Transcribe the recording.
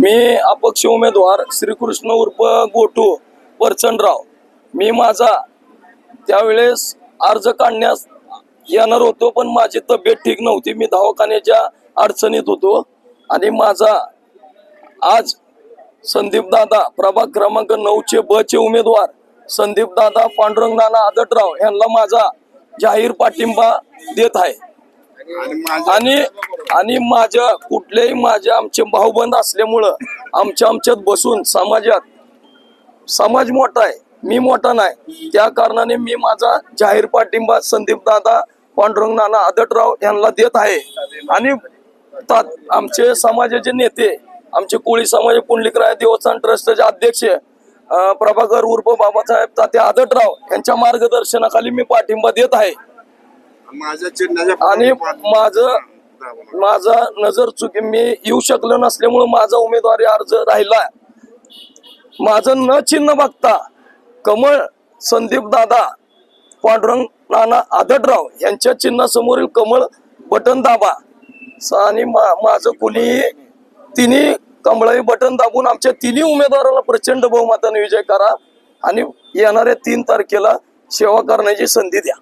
मी अपक्ष उमेदवार श्रीकृष्ण उर्फ गोटू परचंडराव मी माझा त्यावेळेस अर्ज काढण्यास येणार होतो पण माझी तब्येत ठीक नव्हती. मी दवाखान्याच्या अडचणीत होतो आणि माझा आज संदीप दादा प्रभाग क्रमांक नऊचे ब चे उमेदवार संदीप दादा पांडुरंग नाना आदटराव यांना माझा जाहीर पाठिंबा देत आहे. आणि आणि माझ्या कुठल्याही माझ्या आमचे भाऊबंद असल्यामुळं आमच्या आमच्यात बसून समाजात समाज मोठा आहे मी मोठा नाही. त्या कारणाने मी माझा जाहीर पाठिंबा संदीप दादा पांडुरंग नाना आदटराव यांना देत आहे. आणि आमचे समाजाचे नेते आमचे कोळी समाज पुंडलिकराय देवस्थान ट्रस्टचे अध्यक्ष प्रभाकर उर्फ बाबासाहेब तात्या आदटराव यांच्या मार्गदर्शनाखाली मी पाठिंबा देत आहे. आणि माझं. माझा नजर चुकी मी येऊ शकलो नसल्यामुळे माझा उमेदवारी अर्ज राहिला. माझं न चिन्ह बघता कमळ संदीप दादा पांडुरंग नाना आदटराव यांच्या चिन्हासमोरील कमळ बटन दाबा. आणि माझं कुणी तिन्ही कमळाई बटन दाबून आमच्या तिन्ही उमेदवाराला प्रचंड बहुमताने विजय करा. आणि येणाऱ्या तीन तारखेला सेवा करण्याची संधी द्या.